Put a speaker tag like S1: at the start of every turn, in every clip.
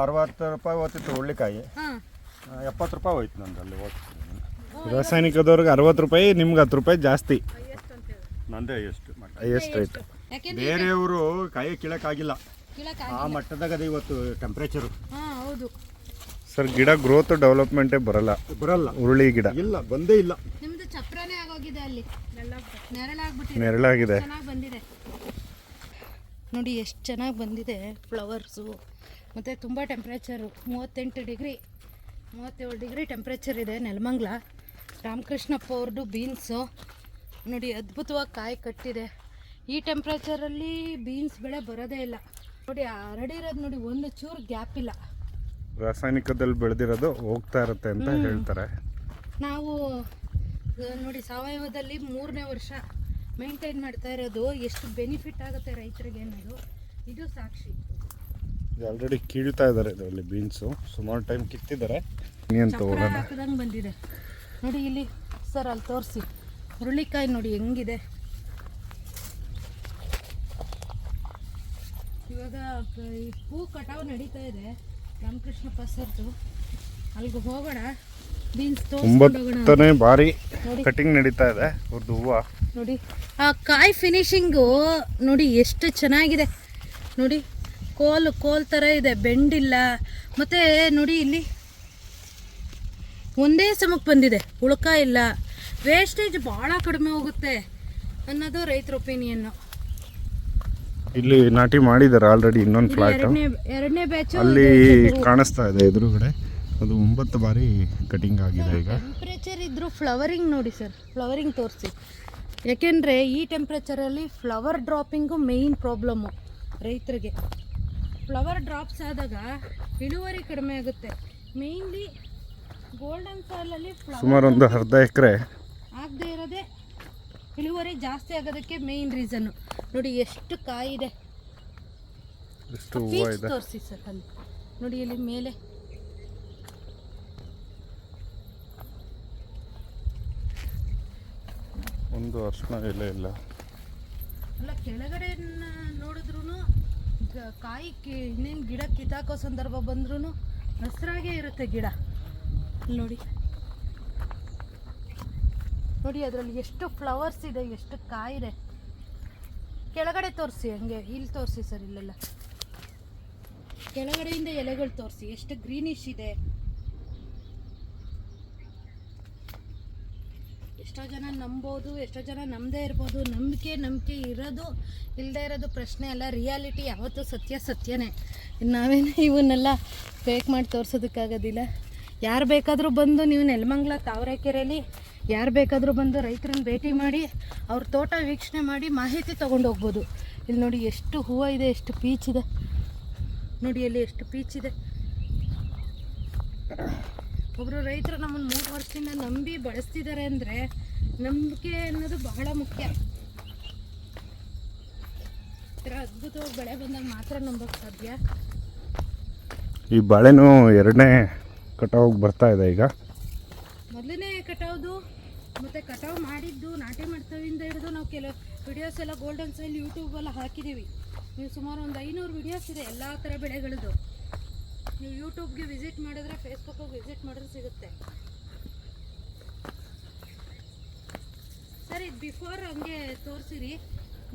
S1: ಅರವತ್ತು ರೂಪಾಯಿ ಹೋಗ್ತಿತ್ತು ಹುಳ್ಳಿಕಾಯಿ. ಎಪ್ಪತ್ತು ರೂಪಾಯಿ ಹೋಯ್ತು ನಂದು ಅಲ್ಲಿ ಹೋಗ್ತಿತ್ತು
S2: ರಾಸಾಯನಿಕದವ್ರಿಗೆ ಅರವತ್ತು ರೂಪಾಯಿ ನಿಮ್ಗೆ ಹತ್ತು ರೂಪಾಯಿ ಜಾಸ್ತಿ.
S1: ನಂದೇ ಎಷ್ಟು
S2: ಹೈಯೆಸ್ಟ್ ರೇಟ್
S1: ಬೇರೆಯವರು ಕಾಯಿ ಕೀಳಕ್ಕಾಗಿಲ್ಲ.
S3: ಕೀಳಕ್ಕೆ
S1: ಆ ಮಟ್ಟದಾಗ ಅದೇ ಇವತ್ತು ಟೆಂಪ್ರೇಚರು
S3: ಹಾಂ ಹೌದು.
S2: ಸರ್ ಗಿಡ ಗ್ರೋತ್ ಡೆವಲಪ್ಮೆಂಟೇ ಬರಲ್ಲ.
S1: ಬರಲ್ಲ.
S2: ಹುರುಳಿ ಗಿಡ.
S1: ಇಲ್ಲ ಬಂದೇ ಇಲ್ಲ.
S3: ನಿಮ್ದು ಚಪ್ರನೇ ಆಗೋಗಿದೆ ಅಲ್ಲಿ. ನೆರಳಾಗ್ಬಿಟ್ಟಿದೆ.
S2: ನೆರಳಾಗಿದೆ.
S3: ಚೆನ್ನಾಗಿ ಬಂದಿದೆ. ನೋಡಿ ಎಷ್ಟು ಚೆನ್ನಾಗಿ ಬಂದಿದೆ ಫ್ಲವರ್ಸು ಮತ್ತು ತುಂಬ ಟೆಂಪ್ರೇಚರು ಮೂವತ್ತೆಂಟು ಡಿಗ್ರಿ ಮೂವತ್ತೇಳು ಡಿಗ್ರಿ ಟೆಂಪ್ರೇಚರ್ ಇದೆ ನೆಲಮಂಗ್ಲ. ರಾಮಕೃಷ್ಣಪ್ಪ ಅವ್ರದ್ದು ಬೀನ್ಸು ನೋಡಿ ಅದ್ಭುತವಾಗಿ ಕಾಯಿ ಕಟ್ಟಿದೆ. ಈ ಟೆಂಪ್ರೇಚರಲ್ಲಿ ಬೀನ್ಸ್ ಬೆಳೆ ಬರೋದೇ ಇಲ್ಲ. ನೋಡಿ ಹರಡಿರೋದು ನೋಡಿ ಒಂದು ಚೂರು ಗ್ಯಾಪ್ ಇಲ್ಲ.
S2: ರಾಸಾಯನಿಕದಲ್ಲಿ ಬೆಳೆದಿರೋದು ಹೋಗ್ತಾ ಇರುತ್ತೆ ಅಂತ ಹೇಳ್ತಾರೆ.
S3: ನಾವು ನೋಡಿ ಸಾವಯವದಲ್ಲಿ ಮೂರನೇ ವರ್ಷ ಮೇಂಟೈನ್ ಮಾಡ್ತಾ ಇರೋದು. ಎಷ್ಟು ಬೆನಿಫಿಟ್ ಆಗುತ್ತೆ ರೈತರಿಗೆ ಅನ್ನೋದು. ಇದು ಸಾಕ್ಷಿ.
S2: ಆಲ್ರೆಡಿ ಕೀಳ್ತಾ ಇದ್ದಾರೆ ಇದರಲ್ಲಿ ಬೀನ್ಸು ಸುಮಾರು ಟೈಮ್ ಕಿತ್ತಿದ್ದಾರೆ. ಇನ್ನೇನು
S3: ಚಪ್ರ
S2: ತಗೊಳ್ಳೋಣ
S3: ಹಾಕಿದಂಗೆ ಬಂದಿದೆ. ನೋಡಿ ಇಲ್ಲಿ ಸರ್ ಅಲ್ಲಿ ತೋರಿಸಿ. ಹುರುಳಿಕಾಯಿ ನೋಡಿ ಹೆಂಗಿದೆ. ಇವಾಗ ಕ- ಈ ಹೂ ಕಟಾವು ನಡೀತಾ ಇದೆ. ರಾಮಕೃಷ್ಣ ಪಸರ್ದು ಅಲ್ಲಿಗೆ ಹೋಗೋಣ. ಬೀನ್ಸ್
S2: ಒಂಬತ್ತನೇ ಬಾರಿ ಕಟಿಂಗ್ ನಡೀತಾ ಇದೆ. ಅವ್ರದ್ದು ಹೂವು.
S3: ನೋಡಿ. ಆ ಕಾಯಿ ಫಿನಿಶಿಂಗು ನೋಡಿ ಎಷ್ಟು ಚೆನ್ನಾಗಿದೆ. ನೋಡಿ. ಕೋಲ್ ಕೋಲ್ ಥರ ಇದೆ ಬೆಂಡಿಲ್ಲ. ಮತ್ತು ನೋಡಿ ಇಲ್ಲಿ. ಒಂದೇ ಸಮಕ್ಕೆ ಬಂದಿದೆ ಉಳ್ಕ ಇಲ್ಲ. ವೇಸ್ಟೇಜ್ ಭಾಳ ಕಡಿಮೆ ಹೋಗುತ್ತೆ ಅನ್ನೋದು ರೈತರ ಒಪಿನಿಯನ್ನು
S2: ಇಲ್ಲಿ ನಾಟಿ ಮಾಡಿದ್ದಾರೆ ಆಲ್ರೆಡಿ ಇನ್ನೊಂದು ಫ್ಲಾಟ್
S3: ಎರಡನೇ ಬ್ಯಾಚ್
S2: ಅಲ್ಲಿ ಕಾಣಿಸ್ತಾ ಇದೆ ಎದುರುಗಡೆ. ಅದು ಒಂಬತ್ತು ಬಾರಿ ಕಟಿಂಗ್ ಆಗಿದೆ ಈಗ.
S3: ಟೆಂಪ್ರೇಚರ್ ಇದ್ರು ಫ್ಲವರಿಂಗ್ ನೋಡಿ ಸರ್ ಫ್ಲವರಿಂಗ್ ತೋರಿಸಿ. ಯಾಕೆಂದರೆ ಈ ಟೆಂಪ್ರೇಚರಲ್ಲಿ ಫ್ಲವರ್ ಡ್ರಾಪಿಂಗು ಮೇಯ್ನ್ ಪ್ರಾಬ್ಲಮ್ಮು ರೈತರಿಗೆ. ಫ್ಲವರ್ ಡ್ರಾಪ್ಸ್ ಆದಾಗ ಇಳುವರಿ ಕಡಿಮೆ ಆಗುತ್ತೆ. ಮೇಯ್ನ್ಲಿ ಗೋಲ್ಡನ್ ಸಾಲಲ್ಲಿ
S2: ಸುಮಾರು ಒಂದು ಅರ್ಧ ಎಕರೆ
S3: ಆಗದೆ ಇರೋದೇ ಇಳುವರಿ ಜಾಸ್ತಿ ಆಗೋದಕ್ಕೆ ಮೇಯ್ನ್ ರೀಸನ್ ನೋಡಿ ಎಷ್ಟು ಕಾಯಿ ಇದೆ
S2: ಎಷ್ಟು ಹೂವು ಇದೆ.
S3: ತೋರಿಸಿ ಸರ್ ಅಲ್ಲಿ ನೋಡಿ ಇಲ್ಲಿ ಮೇಲೆ.
S2: ಒಂದು ಅರ್ಶನ ಎಲೆ ಇಲ್ಲ.
S3: ಅಲ್ಲ ಕೆಳಗಡೆ ಕಾಯಿ ಕಿ ಇನ್ನೇನು ಗಿಡ ಕಿತ್ತಾಕೋ ಸಂದರ್ಭ ಬಂದ್ರೂ ಹಸ್ರಾಗೇ ಇರುತ್ತೆ ಗಿಡ. ನೋಡಿ. ನೋಡಿ ಅದರಲ್ಲಿ ಎಷ್ಟು ಫ್ಲವರ್ಸ್ ಇದೆ, ಎಷ್ಟು ಕಾಯಿದೆ. ಕೆಳಗಡೆ ತೋರಿಸಿ ಹಂಗೆ, ಇಲ್ಲಿ ತೋರಿಸಿ ಸರ್ ಇಲ್ಲೆಲ್ಲ. ಕೆಳಗಡೆಯಿಂದ ಎಲೆಗಳು ತೋರಿಸಿ, ಎಷ್ಟು ಗ್ರೀನಿಶ್ ಇದೆ. ಎಷ್ಟೋ ಜನ ನಂಬೋದು, ಎಷ್ಟೋ ಜನ ನಂಬದೇ ಇರ್ಬೋದು, ನಂಬಿಕೆ ನಂಬಿಕೆ ಇರೋದು ಇಲ್ಲದೆ ಇರೋದು ಪ್ರಶ್ನೆ ಅಲ್ಲ ರಿಯಾಲಿಟಿ ಯಾವತ್ತೂ ಸತ್ಯ ಸತ್ಯನೇ. ನಾವೇನು ಇವನ್ನೆಲ್ಲ ಫೇಕ್ ಮಾಡಿ ತೋರಿಸೋದಕ್ಕಾಗೋದಿಲ್ಲ. ಯಾರು ಬೇಕಾದರೂ ಬಂದು ನೀವು ನೆಲಮಂಗ್ಲ ತಾವರೆಕೆರೆಯಲ್ಲಿ ಯಾರು ಬೇಕಾದರೂ ಬಂದು ರೈತರನ್ನ ಭೇಟಿ ಮಾಡಿ, ಅವ್ರ ತೋಟ ವೀಕ್ಷಣೆ ಮಾಡಿ ಮಾಹಿತಿ ತೊಗೊಂಡು ಹೋಗ್ಬೋದು. ಇಲ್ಲಿ ನೋಡಿ ಎಷ್ಟು ಹೂವು ಇದೆ, ಎಷ್ಟು ಪೀಚ್ ಇದೆ. ನೋಡಿ ಅಲ್ಲಿ ಎಷ್ಟು ಪೀಚ್ ಇದೆ. ಒಬ್ಬರು ರೈತರು ನಮ್ಮನ್ನು ಮೂರು ವರ್ಷದಿಂದ ನಂಬಿ ಬಳಸ್ತಿದ್ದಾರೆ ಅಂದರೆ ನಂಬಿಕೆ ಅನ್ನೋದು ಬಹಳ ಮುಖ್ಯ. ಈ ಥರ ಅದ್ಭುತವಾಗಿ ಬೆಳೆ ಬಂದಾಗ ಮಾತ್ರ ನಂಬಕ್ಕೆ ಸಾಧ್ಯ.
S2: ಈ ಬಾಳೆನೂ ಎರಡನೇ ಕಟಾವಿಗೆ ಬರ್ತಾ ಇದೆ ಈಗ.
S3: ಮೊದಲನೇ ಕಟಾವ್ದು ಮತ್ತು ಕಟಾವು ಮಾಡಿದ್ದು ನಾಟಿ ಮಾಡ್ತಾವಿಂದ ಹಿಡಿದು ನಾವು ಕೆಲವು ವಿಡಿಯೋಸ್ ಎಲ್ಲ ಗೋಲ್ಡನ್ ಸೈಲ್ ಯೂಟ್ಯೂಬೆಲ್ಲ ಹಾಕಿದ್ದೀವಿ ನೀವು ಸುಮಾರು ಒಂದು ಐನೂರು ವಿಡಿಯೋಸ್ ಇದೆ ಎಲ್ಲ ಥರ ಬೆಳೆಗಳದ್ದು ನೀವು ಯೂಟ್ಯೂಬ್ಗೆ ವಿಸಿಟ್ ಮಾಡಿದ್ರೆ ಫೇಸ್ಬುಕ್ಕಿಗೆ ವಿಸಿಟ್ ಮಾಡಿದ್ರೆ ಸಿಗುತ್ತೆ. ಸರ್ ಬಿಫೋರ್ ಹಂಗೆ ತೋರಿಸಿರಿ.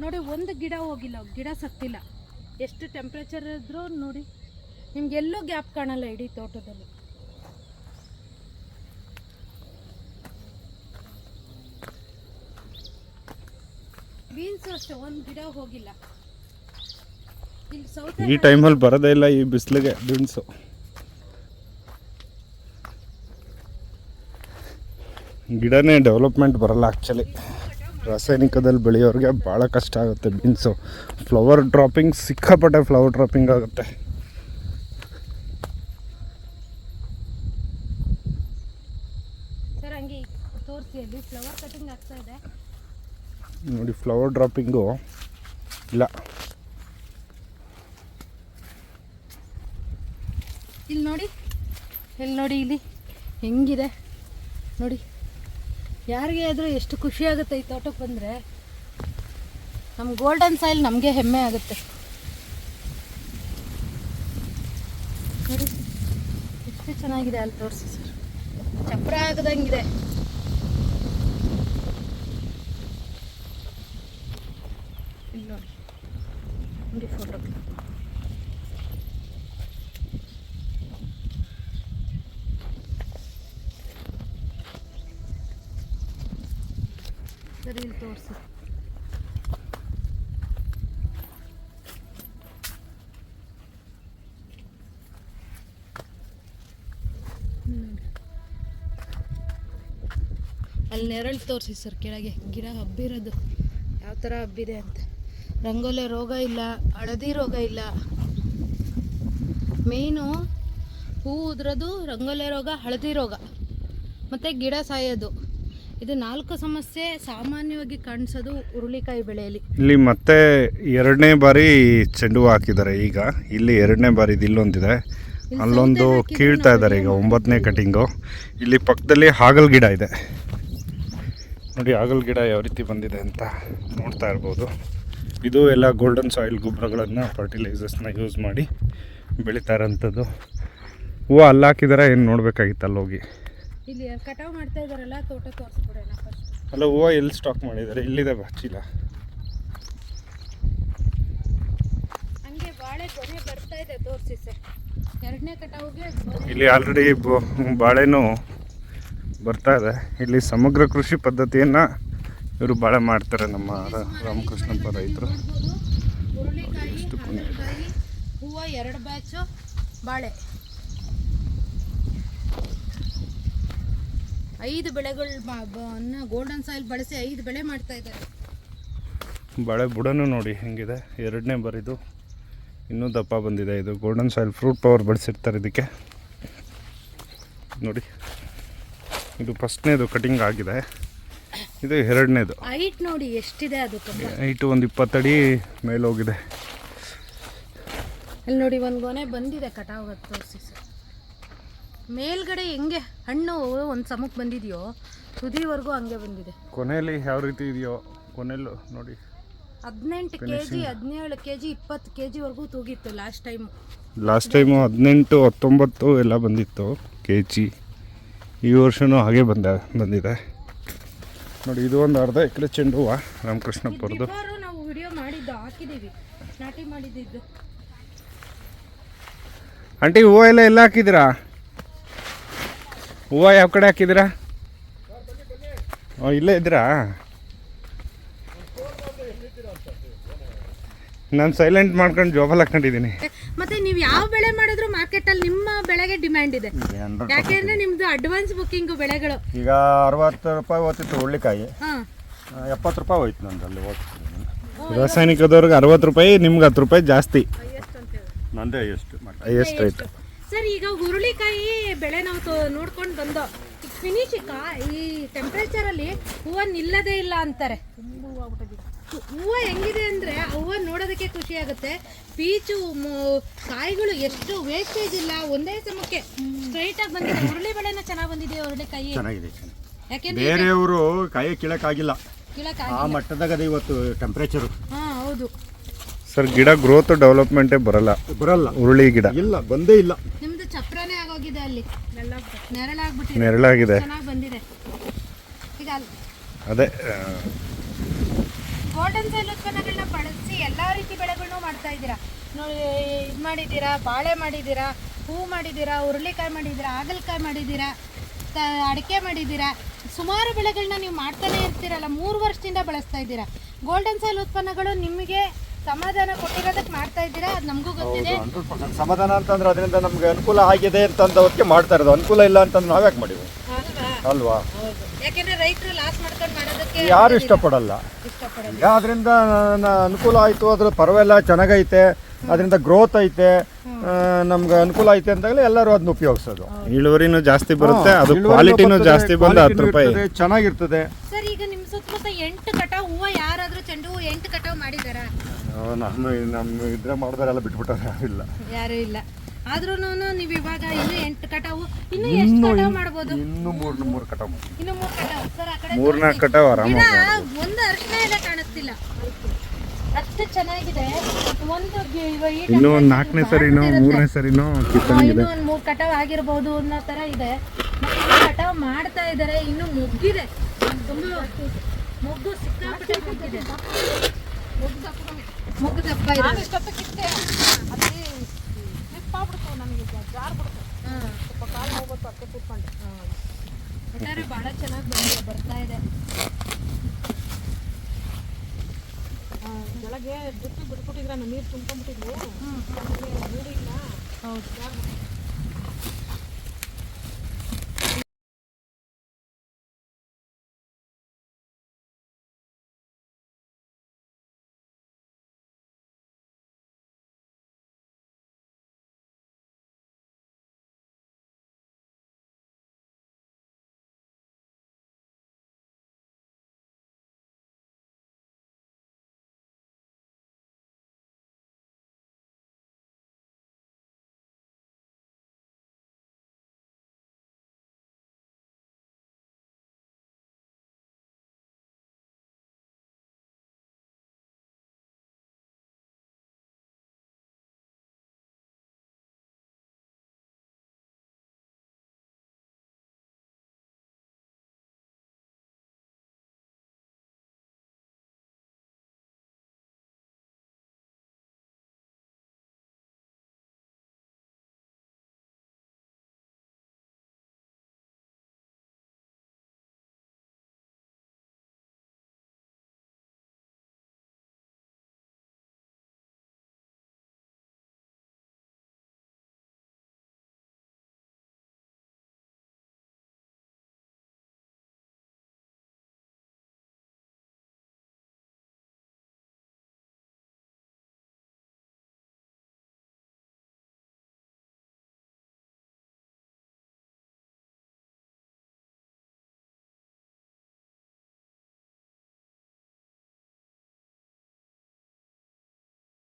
S3: ನೋಡಿ, ಒಂದು ಗಿಡ ಹೋಗಿಲ್ಲ, ಗಿಡ ಸತ್ತಿಲ್ಲ. ಎಷ್ಟು ಟೆಂಪ್ರೇಚರ್ ಇದ್ರು ನೋಡಿ. ನಿಮ್ಗೆಲ್ಲೂ ಗ್ಯಾಪ್ ಕಾಣಲ್ಲ ಇಡೀ ತೋಟದಲ್ಲಿ. ಬೀನ್ಸ್ ಅಷ್ಟೇ, ಒಂದು ಗಿಡ ಹೋಗಿಲ್ಲ.
S2: ಈ ಟೈಮಲ್ಲಿ ಬರೋದೇ ಇಲ್ಲ ಈ ಬಿಸಿಲಿಗೆ ಬೀನ್ಸು. ಗಿಡನೇ ಡೆವಲಪ್ಮೆಂಟ್ ಬರಲ್ಲ ಆ್ಯಕ್ಚುಲಿ. ರಾಸಾಯನಿಕದಲ್ಲಿ ಬೆಳೆಯೋರಿಗೆ ಭಾಳ ಕಷ್ಟ ಆಗುತ್ತೆ ಬೀನ್ಸು. ಫ್ಲವರ್ ಡ್ರಾಪಿಂಗ್ ಸಿಕ್ಕಾಪಟ್ಟೆ ಫ್ಲವರ್ ಡ್ರಾಪಿಂಗ್ ಆಗುತ್ತೆ. ನೋಡಿ ಫ್ಲವರ್ ಡ್ರಾಪಿಂಗು ಇಲ್ಲಿ
S3: ನೋಡಿ ಇಲ್ಲಿ ನೋಡಿ, ಇಲ್ಲಿ ಹೆಂಗಿದೆ? ನೋಡಿ, ಯಾರಿಗೆ ಆದರೂ ಎಷ್ಟು ಖುಷಿ ಆಗುತ್ತೆ ಈ ತೋಟಕ್ಕೆ ಬಂದರೆ ನಮ್ಮ ಗೋಲ್ಡನ್ ಸಾಯಿಲ್ ನಮಗೆ ಹೆಮ್ಮೆ ಆಗುತ್ತೆ. ಎಷ್ಟು ಚೆನ್ನಾಗಿದೆ ಅಲ್ಲಿ ತೋರಿಸಿ ಸರ್. ಚಪ್ರ ಆಗದಂಗಿದೆ ಇಲ್ಲಿ ನೋಡಿ ನೋಡಿ ಫೋಟೋ ಸರಿ ಇಲ್ಲಿ ತೋರಿಸಿ ಅಲ್ಲಿ ನೆರಳು ತೋರಿಸಿ ಸರ್ ಕೆಳಗೆ. ಗಿಡ ಹಬ್ಬಿರೋದು. ಯಾವ ಥರ ಹಬ್ಬಿದೆ ಅಂತ. ರಂಗೋಲೆ ರೋಗ ಇಲ್ಲ ಹಳದಿ ರೋಗ ಇಲ್ಲ. ಮೇನು ಹೂ ಉದ್ರೋದು ರಂಗೋಲೆ ರೋಗ ಹಳದಿ ರೋಗ. ಮತ್ತು ಗಿಡ ಸಾಯೋದು. ಇದು ನಾಲ್ಕು ಸಮಸ್ಯೆ ಸಾಮಾನ್ಯವಾಗಿ ಕಾಣಿಸೋದು ಹುರುಳಿಕಾಯಿ ಬೆಳೆಯಲ್ಲಿ.
S2: ಇಲ್ಲಿ ಮತ್ತೆ ಎರಡನೇ ಬಾರಿ ಚೆಂಡು ಹೂವು ಹಾಕಿದ್ದಾರೆ. ಈಗ ಇಲ್ಲಿ ಎರಡನೇ ಬಾರಿ ಇದು ಇಲ್ಲೊಂದಿದೆ. ಅಲ್ಲೊಂದು ಕೀಳ್ತಾ ಇದ್ದಾರೆ. ಈಗ ಒಂಬತ್ತನೇ ಕಟಿಂಗು. ಇಲ್ಲಿ ಪಕ್ಕದಲ್ಲಿ ಹಾಗಲ್ ಗಿಡ ಇದೆ. ನೋಡಿ ಹಾಗಲ್ ಗಿಡ ಯಾವ ರೀತಿ ಬಂದಿದೆ ಅಂತ ನೋಡ್ತಾ ಇರ್ಬೋದು. ಇದು ಎಲ್ಲ ಗೋಲ್ಡನ್ ಸಾಯಿಲ್ ಗೊಬ್ಬರಗಳನ್ನು ಫರ್ಟಿಲೈಸರ್ಸ್ನ ಯೂಸ್ ಮಾಡಿ ಬೆಳೀತಾ ಇರೋಂಥದ್ದು. ಹೂವು ಅಲ್ಲಿ ಹಾಕಿದ್ದಾರೆ. ಏನು ನೋಡಬೇಕಾಗಿತ್ತು ಅಲ್ಲೋಗಿ? ಹೋಗಿ
S3: ಇಲ್ಲಿ ಕಟಾವ್ ಮಾಡ್ತಾ ಇದ್ದಾರಲ್ಲ ತೋಟ ತೋರಿಸ್ಬಿಡೋಣ ಫಸ್ಟ್
S2: ಅಲ್ಲ ಹೂವು ಎಲ್ಲಿ ಸ್ಟಾಕ್ ಮಾಡಿದ್ದಾರೆ ಇಲ್ಲಿದೆ ಚೀಲ
S3: ಹಂಗೆ ಬಾಳೆ ಕೊನೆ ಬರ್ತಾ ಇದೆ ತೋರಿಸಿ ಸರ್ ಎರಡನೇ ಕಟಾವಿಗೆ
S2: ಇಲ್ಲಿ ಆಲ್ರೆಡಿ ಬಾಳೆನೂ ಬರ್ತಾ ಇದೆ. ಇಲ್ಲಿ ಸಮಗ್ರ ಕೃಷಿ ಪದ್ಧತಿಯನ್ನು ಇವರು ಬಾಳೆ ಮಾಡ್ತಾರೆ ನಮ್ಮ ರಾಮಕೃಷ್ಣಪ್ಪ ರೈತರು.
S3: ಹೂವು ಎರಡು ಬ್ಯಾಚು ಬಾಳೆ. ಐದು ಬೆಳೆಗಳು ಗೋಲ್ಡನ್ ಸಾಯಿಲ್ ಬಳಸಿ ಐದು ಬೆಳೆ ಮಾಡ್ತಾ ಇದ್ದಾರೆ.
S2: ಬಳೆ ಬುಡನು ನೋಡಿ ಹೆಂಗಿದೆ. ಎರಡನೇ ಬರಿದು ಇನ್ನೂ ದಪ್ಪ ಬಂದಿದೆ ಇದು. ಗೋಲ್ಡನ್ ಸಾಯಿಲ್ ಫ್ರೂಟ್ ಪವರ್ ಬಳಸಿರ್ತಾರೆ ಇದಕ್ಕೆ. ನೋಡಿ ಇದು ಫಸ್ಟ್ನೇದು ಕಟಿಂಗ್ ಆಗಿದೆ. ಇದು ಎರಡನೇದು.
S3: ಹೈಟ್ ನೋಡಿ ಎಷ್ಟಿದೆ ಅದು
S2: ಹೈಟ್ ಒಂದು ಇಪ್ಪತ್ತಡಿ ಮೇಲೆ ಹೋಗಿದೆ.
S3: ಅಲ್ಲಿ ನೋಡಿ ಒಂದು ಗೊನೆ ಬಂದಿದೆ ಕಟಾವ್ ತೋರಿಸಿ ಸರ್. ಮೇಲ್ಗಡೆ ಹೆಂಗೆ ಹಣ್ಣು ಒಂದು ಸಮಕ್ಕೆ ಬಂದಿದೆಯೋ ತುದಿವರೆಗೂ ಹಂಗೆ ಬಂದಿದೆ.
S2: ಕೊನೆಯಲ್ಲಿ ಯಾವ ರೀತಿ ಇದೆಯೋ ಕೊನೆಯಲ್ಲೂ ನೋಡಿ.
S3: ಹದಿನೆಂಟು ಕೆ ಜಿ ಹದಿನೇಳು ಕೆ ಜಿ ಇಪ್ಪತ್ತು ಕೆ ಜಿವರೆಗೂ ತೂಗಿತ್ತು ಲಾಸ್ಟ್ ಟೈಮು
S2: ಲಾಸ್ಟ್ ಟೈಮು ಹದಿನೆಂಟು ಹತ್ತೊಂಬತ್ತು ಎಲ್ಲ ಬಂದಿತ್ತು ಕೆ ಜಿ ಈ ವರ್ಷವೂ ಹಾಗೆ ಬಂದ ಬಂದಿದೆ. ನೋಡಿ ಇದು ಒಂದು ಅರ್ಧ ಎಕರೆ ಚೆಂಡು ಹೂವು
S3: ರಾಮಕೃಷ್ಣಪುರದ್ದು ನಾವು ವಿಡಿಯೋ ಮಾಡಿದ್ದು ಹಾಕಿದ್ದೀವಿ. ನಾಟಿ ಮಾಡಿದ್ದು
S2: ಆಂಟಿ ಹೂವು ಎಲ್ಲ ಎಲ್ಲ ಹಾಕಿದ್ದೀರಾ? ಹೂವು ಯಾವ ಕಡೆ ಹಾಕಿದಿರ ಓ ಇಲ್ಲೇ ಇದ್ದೀರಾ? ನಾನು ಸೈಲೆಂಟ್ ಮಾಡ್ಕೊಂಡು ಜೋಬಲ್ ಹಾಕೊಂಡಿದ್ದೀನಿ
S3: ಮತ್ತೆ ನೀವು ಯಾವ ಬೆಳೆ ಮಾಡಿದ್ರು ಮಾರ್ಕೆಟ್ ಅಲ್ಲಿ ನಿಮ್ಮ ಬೆಳೆಗೆ ಡಿಮ್ಯಾಂಡ್ ಇದೆ. ಯಾಕೆಂದ್ರೆ ನಿಮ್ದು ಅಡ್ವಾನ್ಸ್ ಬುಕ್ಕಿಂಗ್ ಬೆಳೆಗಳು.
S1: ಈಗ ಅರವತ್ತು ರೂಪಾಯಿ ಹೋಗ್ತಿತ್ತು ಹುಳ್ಳಿಕಾಯಿ
S3: ಹಾ.
S1: ಎಪ್ಪತ್ತು ರೂಪಾಯಿ ಹೋಯ್ತು ನಂದಲ್ಲಿ ಅಲ್ಲಿ
S2: ರಾಸಾಯನಿಕದವ್ರಿಗೆ ಅರವತ್ತು ರೂಪಾಯಿ ನಿಮ್ಗೆ ಹತ್ತು ರೂಪಾಯಿ ಜಾಸ್ತಿ.
S1: ನಂದೇ ಎಷ್ಟು ಎಷ್ಟು
S2: ಹೈಯೆಸ್ಟ್ ರೇಟ್
S3: ಸರ್ ಈಗ ಹುರುಳಿಕಾಯಿ ಬೆಳೆ ನಾವು ತೋ- ನೋಡ್ಕೊಂಡು ಬಂದೋ ಫಿನಿಶ್ ಈ ಟೆಂಪ್ರೇಚರಲ್ಲಿ ಹೂವು ನಿಲ್ಲದೇ ಇಲ್ಲ ಅಂತಾರೆ. ಹೂವು ಹೆಂಗಿದೆ ಅಂದ್ರೆ ಹೂವು ನೋಡೋದಕ್ಕೆ ಖುಷಿ ಆಗುತ್ತೆ. ಪೀಚು ಕಾಯಿಗಳು ಎಷ್ಟು ವೇಸ್ಟೇಜ್ ಇಲ್ಲ ಒಂದೇ ಸಮಕ್ಕೆ ಸ್ಟ್ರೈಟ್ ಆಗಿ ಬಂದಿದೆ. ಹುರುಳಿ ಬೆಳೆನ ಚೆನ್ನಾಗಿ ಬಂದಿದೆ ಹುರುಳಿಕಾಯಿ?
S1: ಚೆನ್ನಾಗಿದೆ. ಚೆನ್ನಾಗಿ
S3: ಯಾಕೆಂದ್ರೆ
S1: ಬೇರೆಯವರು ಕಾಯಿ ಕೀಳಕ್ಕಾಗಿಲ್ಲ
S3: ಕೀಳಕ್
S1: ಆ ಮಟ್ಟದಾಗದ ಇವತ್ತು ಟೆಂಪ್ರೇಚರು
S3: ಹಾಂ ಹೌದು.
S2: ಸರ್ ಗಿಡ ಗ್ರೋತ್ ಡೆವಲಪ್ಮೆಂಟೇ ಬರಲ್ಲ.
S1: ಬರಲ್ಲ.
S2: ಹುರುಳಿ ಗಿಡ.
S1: ಇಲ್ಲ ಬಂದೇ ಇಲ್ಲ.
S3: ನಿಮ್ದು ಚಪ್ರನೇ ಆಗೋಗಿದೆ ಅಲ್ಲಿ. ನೆರಳಾಗ್ಬಿಟ್ಟಿದೆ.
S2: ನೆರಳಾಗಿದೆ.
S3: ಚೆನ್ನಾಗಿ ಬಂದಿದೆ. ಈಗ ಅಲ್ಲಿ
S2: ಅದೇ
S3: ಗೋಲ್ಡನ್ ಸೈಲ್ ಉತ್ಪನ್ನಗಳನ್ನ ಬಳಸಿ ಎಲ್ಲ ರೀತಿ ಬೆಳೆಗಳನ್ನು ಮಾಡ್ತಾ ಇದ್ದೀರಾ? ನೋಡಿ ಇದು ಮಾಡಿದ್ದೀರಾ? ಬಾಳೆ ಮಾಡಿದ್ದೀರಾ? ಹೂ ಮಾಡಿದ್ದೀರಾ? ಹುರುಳಿಕಾಯಿ ಮಾಡಿದ್ದೀರಾ? ಹಾಗಲಕಾಯಿ ಮಾಡಿದ್ದೀರಾ? ಅಡಿಕೆ ಮಾಡಿದ್ದೀರಾ? ಸುಮಾರು ಬೆಳೆಗಳನ್ನ ನೀವು ಮಾಡ್ತಾನೆ ಇರ್ತೀರಲ್ಲ ಮೂರು ವರ್ಷದಿಂದ ಬಳಸ್ತಾ ಇದ್ದೀರಾ. ಗೋಲ್ಡನ್ ಸೈಲ್ ಉತ್ಪನ್ನಗಳು ನಿಮಗೆ ಸಮಾಧಾನ ಕೊಟ್ಟಿರೋದಕ್ಕೆ ಮಾಡ್ತಾ ಇದ್ದೀರಾ? ಅದು ನಮಗೂ ಗೊತ್ತಿದೆ.
S1: ಸಮಾಧಾನ ಅಂತಂದ್ರೆ ಅದರಿಂದ ನಮ್ಗೆ ಅನುಕೂಲ ಆಗಿದೆ ಅವ್ರಿಗೆ ಮಾಡ್ತಾ ಇರೋದು. ಅನುಕೂಲ ಇಲ್ಲ ಅಂತಂದ್ರೆ ನಾವ್ಯಾಕೆ ಮಾಡಿವಿ
S3: ಅಲ್ವಾ? ಯಾಕೆಂದ್ರೆ ರೈತರು ಲಾಸ್ ಮಾಡ್ಕೊಂಡು ಮಾಡೋದಕ್ಕೆ
S1: ಯಾರು ಇಷ್ಟಪಡಲ್ಲ. ಈಗ ಅದರಿಂದ ಅನುಕೂಲ ಆಯಿತು ಅದ್ರ ಪರವೆಲ್ಲ ಚೆನ್ನಾಗೈತೆ ಅದರಿಂದ ಗ್ರೋತ್ ಐತೆ ನಮ್ಗೆ ಅನುಕೂಲ ಐತೆ ಹೇಳಿ ಎಲ್ಲರೂ ಅದನ್ನ ಉಪಯೋಗಿಸೋದು.
S2: ಇಳುವರಿನೂ ಜಾಸ್ತಿ ಬರುತ್ತೆ ಅದು ಕ್ವಾಲಿಟಿನೂ ಜಾಸ್ತಿ ಬಂದು ಹತ್ತು ರೂಪಾಯಿ.
S1: ಇರ್ತದೆ, ಚೆನ್ನಾಗಿರ್ತದೆ.
S3: ಸರ್ ಈಗ ನಿಮ್ಮ ಸುತ್ತಮುತ್ತ ಎಂಟು ಕಟಾವ್ ಹೂವು ಯಾರಾದ್ರೂ ಚೆಂಡು ಹೂವು ಎಂಟು ಕಟಾವ್ ಮಾಡಿದಾರಾ
S1: ಆ, ನಮ್ಮ ನಮ್ಮ ಇದ್ರೆ ಮಾಡಿದಾರೆಲ್ಲ ಬಿಟ್ಬಿಟ್ಟಾರೆ ಇಲ್ಲ.
S3: ಯಾರು ಇಲ್ಲ. ಆದ್ರೂ ನೀವು ಇವಾಗ ಇನ್ನು ಎಂಟು ಕಟಾವು ಇನ್ನು ಎಷ್ಟು ಕಟಾವು ಮಾಡಬಹುದು ಮಾಡ್ಬೋದು?
S1: ಇನ್ನು ಮೂರು ಮೂರು ಕಟಾವ್
S3: ಇನ್ನು ಮೂರು ಕಟಾವು. ಸರ್ ಆ ಕಡೆ
S2: ಮೂರ್ನಾಲ್ಕು ಕಟಾವ್
S3: ಗಿಡ
S2: ಮಾಡ್ಬೋದು.
S3: ಒಂದು ಅರ್ಶನ ಎಲ್ಲ ಕಾಣಿಸ್ತಿಲ್ಲ. ಅಷ್ಟು ಚೆನ್ನಾಗಿದೆ. ಒಂದು
S2: ಇನ್ನು ಒಂದು ನಾಲ್ಕನೇ ಸರಿನೋ ಮೂರನೇ ಸರಿನೋ
S3: ಆ,
S2: ಕಿತ್ತಂಗಿದೆ.
S3: ಒಂದು ಮೂರು ಕಟಾವ್ ಆಗಿರ್ಬೋದು ಅನ್ನೋ ತರ ಇದೆ. ಕಟಾವು ಮಾಡ್ತಾ ಇದ್ದಾರೆ ಇನ್ನು ಮುಗ್ಗಿದೆ ತುಂಬಾ ಮೊಗ್ಗು ಸಿಕ್ಕಾಪಟ್ಟೆ ಮೊಗ್ಗಿದೆ. ಮೊಗ್ಗು ದಪ್ಪ ಇದೆ. ಒಟ್ಟಾರೆ ಭಾಳ ಚೆನ್ನಾಗಿ ಬರ್ತಾ ಇದೆ.
S4: ಬೆಳಗ್ಗೆ ಡ್ರಿಪ್ ಬಿಟ್ಬಿಟ್ಟಿದ್ರೆ ನೀರು ತುಂಬ್ಕೊಂಡ್ಬಿಟ್ಟಿದ್ವು.
S3: ಹೌದು.